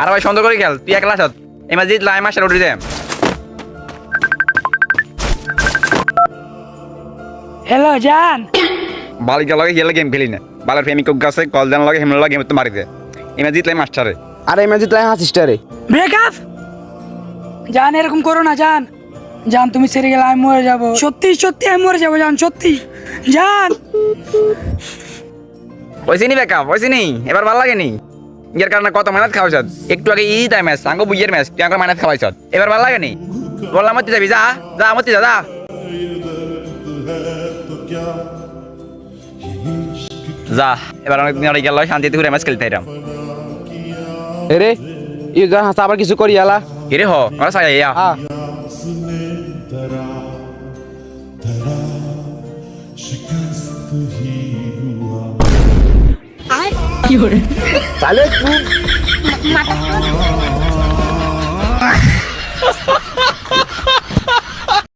আর ভাই সুন্দর করে খেল। তুই একলা আসাত এই ম্যাচ জিতলা এই মাসের উঠে দে। হ্যালো জান। বালিকা লগে গেলে গেম খেলি না। বালার প্রেমিক গাছে কল দেন লগে হেমলা গেম তো মারি দে। এই ম্যাচ জিতলাই মাস্টারে আরে এই ম্যাচ তাই হাসিস রে। ব্রেকআপ জান এরকম করো না জান। জান তুমি সেরে গেলে আমি মরে যাব। সত্যি সত্যি আমি মরে যাব জান সত্যি। জান। পয়সা নি বেকা পয়সা নেই এবার ভালো লাগে নি ইয়ার কারণে কত মেহনত খাওয়াইছ একটু আগে ই টাইম ম্যাচ আঙ্গ বুইয়ের ম্যাচ তুই আঙ্গ মেহনত খাওয়াইছ এবার ভালো লাগে নি? বললাম মতি যাবি যা যা মতি যা যা। যা এবার অনেক দিন গেল শান্তিতে ঘুরে ম্যাচ খেলতে এরাম এরে ই যা হাসা আবার কিছু করি আলা। কিরে হ আমরা সাই ইয়া আ। তাহলে তুই